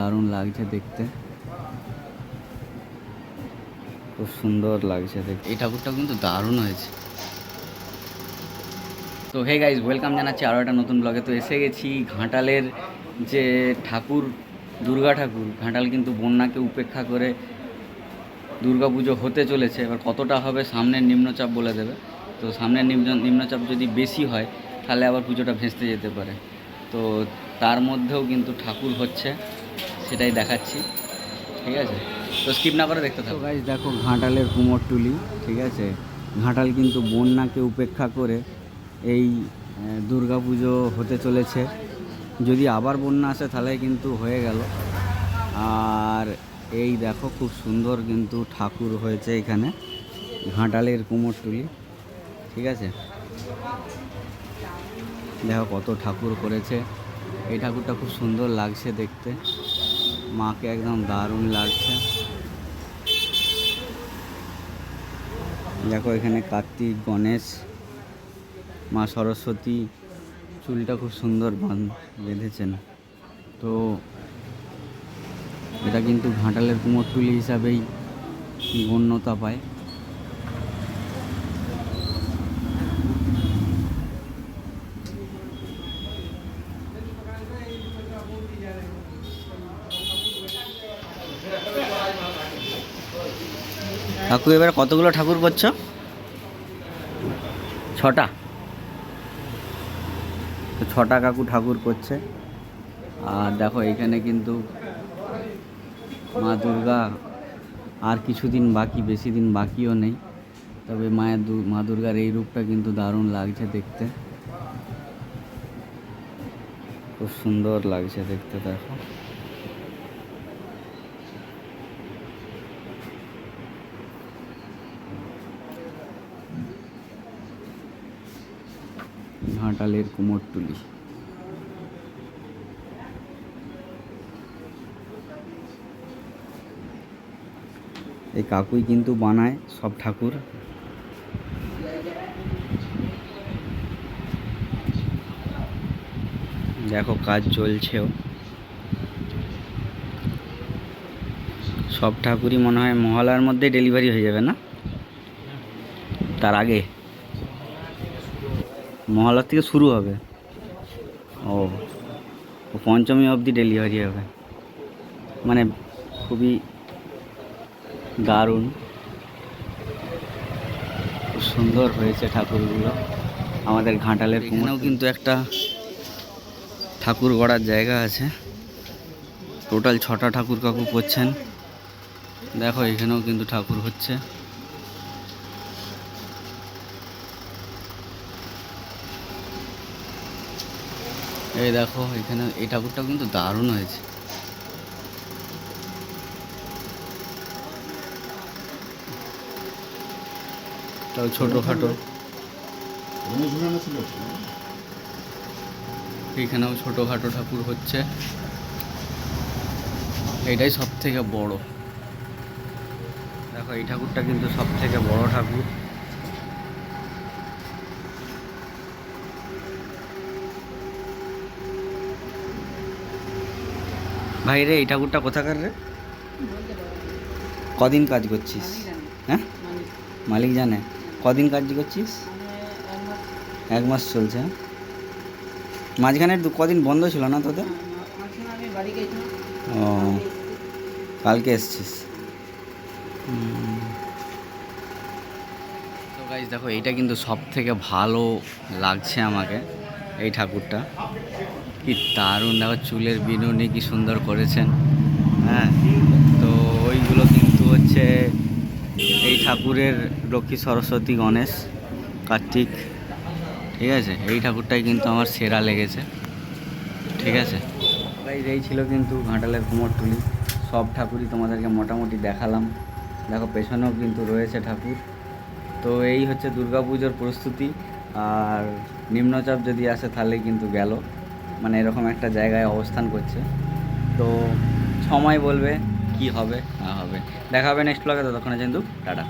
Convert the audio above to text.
দারুণ লাগছে দেখতে। খুব সুন্দর লাগছে দেখতে। এই ঠাকুরটা কিন্তু দারুণ হয়েছে। তো হে গাইজ ওয়েলকাম জানাচ্ছি আরও একটা নতুন ব্লগে তো এসে গেছি ঘাটালের যে ঠাকুর, দুর্গা ঠাকুর। ঘাটাল কিন্তু বন্যাকে উপেক্ষা করে দুর্গাপুজো হতে চলেছে। এবার কতটা হবে সামনের নিম্নচাপ বলে দেবে। তো সামনের নিম্ন নিম্নচাপ যদি বেশি হয়, তাহলে আবার পুজোটা ভেস্তে যেতে পারে। তো তার মধ্যেও কিন্তু ঠাকুর হচ্ছে। সেটাই দেখাচ্ছি। ঠিক আছে? তো স্কিপ না করে দেখতে থাকো। গাইজ দেখো ঘাটালের কুমোরটুলি ঠিক আছে? ঘাটাল কিন্তু বন্যাকে উপেক্ষা করে এই দুর্গা পুজো হতে চলেছে। যদি আবার বন্যা আসে তাহলে কিন্তু হয়ে গেল। আর এই দেখো খুব সুন্দর কিন্তু ঠাকুর হয়েছে এখানে ঘাটালের কুমোরটুলি ঠিক আছে? দেখো কত ঠাকুর করেছে। এই ঠাকুরটা খুব সুন্দর লাগছে দেখতে। মাকে একদম দারুণ লাগছে। দেখো এখানে কার্তিক, গণেশ, মা সরস্বতী, চুলটা খুব সুন্দর বাঁধ- বেঁধেছেন। তো এটা কিন্তু ঘাটালের কুমোরটুলি হিসাবেই গণ্যতা পায়। কাকু এবার কতগুলো ঠাকুর করছ? ছটা? ছটা কাকু ঠাকুর করছে। আর দেখো, এখানে কিন্তু মা দুর্গা আর কিছুদিন বাকি, বেশি দিন বাকিও নেই। তবে মায়ের মা দুর্গার এই রূপটা কিন্তু দারুণ লাগছে দেখতে। খুব সুন্দর লাগছে দেখতে, দেখো। ঘাটালের কুমোরটুলি। এই কাকুই কিন্তু বানায় সব ঠাকুর। দেখো কাজ চলছেও। সব ঠাকুরই মনে হয় মহলার মধ্যে ডেলিভারি হয়ে যাবে না? তার আগে। মহলার থেকে শুরু হবে। ও ও পঞ্চমী অবধি ডেলিভারি হবে। মানে খুবই দারুণ। খুব সুন্দর হয়েছে ঠাকুরগুলো। আমাদের ঘাটালের এখানেও কিন্তু একটা ঠাকুর গড়ার জায়গা আছে। টোটাল ছটা ঠাকুর কাকু করছেন। দেখো এখানেও কিন্তু ঠাকুর হচ্ছে। এই দেখো, এখানে এই ঠাকুরটা কিন্তু দারুণ হয়েছে। তাও ছোটোখাটো। এখানেও ছোটোখাটো ঠাকুর হচ্ছে। এটাই সব থেকে বড়। দেখো, এই ঠাকুরটা কিন্তু সব থেকে বড় ঠাকুর। ভাই রে এই ঠাকুরটা কোথাকার রে? কদিন কাজ করছিস? হ্যাঁ? মালিক জানে। কদিন কাজ করছিস? এক মাস চলছে হ্যাঁ? মাঝখানে দু কদিন বন্ধ ছিল না তোদের? ও কালকে এসছিস। তো গাইজ দেখো এইটা কিন্তু সব থেকে ভালো লাগছে আমাকে এই ঠাকুরটা। কি দারুণ, দেখো চুলের বিনুনি কি সুন্দর করেছেন। হ্যাঁ তো ওইগুলো কিন্তু হচ্ছে এই ঠাকুরের লক্ষ্মী সরস্বতী গণেশ কার্তিক, ঠিক আছে? এই ঠাকুরটাই কিন্তু আমার সেরা লেগেছে, ঠিক আছে? এই ছিল কিন্তু ঘাটালের কুমোরটুলি, সব ঠাকুরই তোমাদেরকে মোটামুটি দেখালাম। দেখো, পেছনেও কিন্তু রয়েছে ঠাকুর। তো এই হচ্ছে দুর্গাপুজোর প্রস্তুতি, আর নিম্নচাপ যদি আসে তাহলে কিন্তু গেল। মানে এরকম একটা জায়গায় অবস্থান করছে। তো সময় বলবে কি হবে, না হবে। দেখা হবে নেক্সট ব্লগে ততক্ষণে কিন্তু টাটা।